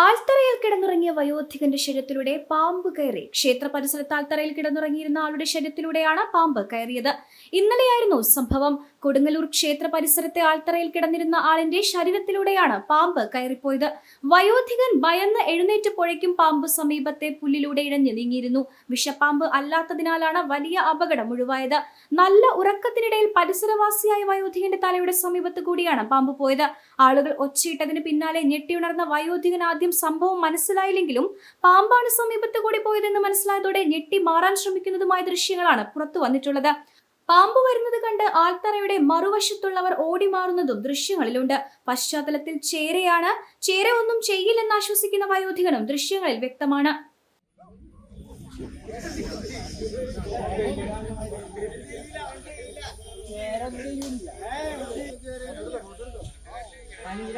ആൽത്തറയിൽ കിടന്നുറങ്ങിയ വയോധികന്റെ ശരീരത്തിലൂടെ പാമ്പ് കയറി ക്ഷേത്ര പരിസരത്ത് ആൽത്തറയിൽ കിടന്നുറങ്ങിയിരുന്ന ആളുടെ ശരീരത്തിലൂടെയാണ് പാമ്പ് കയറിയത്. ഇന്നലെയായിരുന്നു സംഭവം. കൊടുങ്ങല്ലൂർ ക്ഷേത്ര പരിസരത്തെ ആൽത്തറയിൽ കിടന്നിരുന്ന ആളിന്റെ ശരീരത്തിലൂടെയാണ് പാമ്പ് കയറിപ്പോയത്. വയോധികൻ ഭയന്ന് എഴുന്നേറ്റ് പുഴയ്ക്കും പാമ്പ് സമീപത്തെ പുല്ലിലൂടെ ഇഴഞ്ഞു നീങ്ങിയിരുന്നു. വിഷപ്പാമ്പ് അല്ലാത്തതിനാലാണ് വലിയ അപകടം ഒഴിവായത്. നല്ല ഉറക്കത്തിനിടയിൽ പരിസരവാസിയായ വയോധികന്റെ തലയുടെ സമീപത്ത് കൂടിയാണ് പാമ്പ് പോയത്. ആളുകൾ ഒച്ചയിട്ടതിന് പിന്നാലെ ഞെട്ടിയുണർന്ന വയോധികൻ ആദ്യം സംഭവം മനസ്സിലായില്ലെങ്കിലും പാമ്പാണ് സമീപത്ത് കൂടി പോയതെന്ന് മനസ്സിലായതോടെ ഞെട്ടി മാറാൻ ശ്രമിക്കുന്നതുമായ ദൃശ്യങ്ങളാണ് പുറത്തു വന്നിട്ടുള്ളത്. പാമ്പ് വരുന്നത് കണ്ട് ആൽത്തറയുടെ മറുവശത്തുള്ളവർ ഓടി മാറുന്നതും ദൃശ്യങ്ങളിലുണ്ട്. പശ്ചാത്തലത്തിൽ ചേരയാണ്. ചേര ഒന്നും ചെയ്യില്ലെന്ന് ആശ്വസിക്കുന്ന വയോധികനും ദൃശ്യങ്ങളിൽ വ്യക്തമാണ്.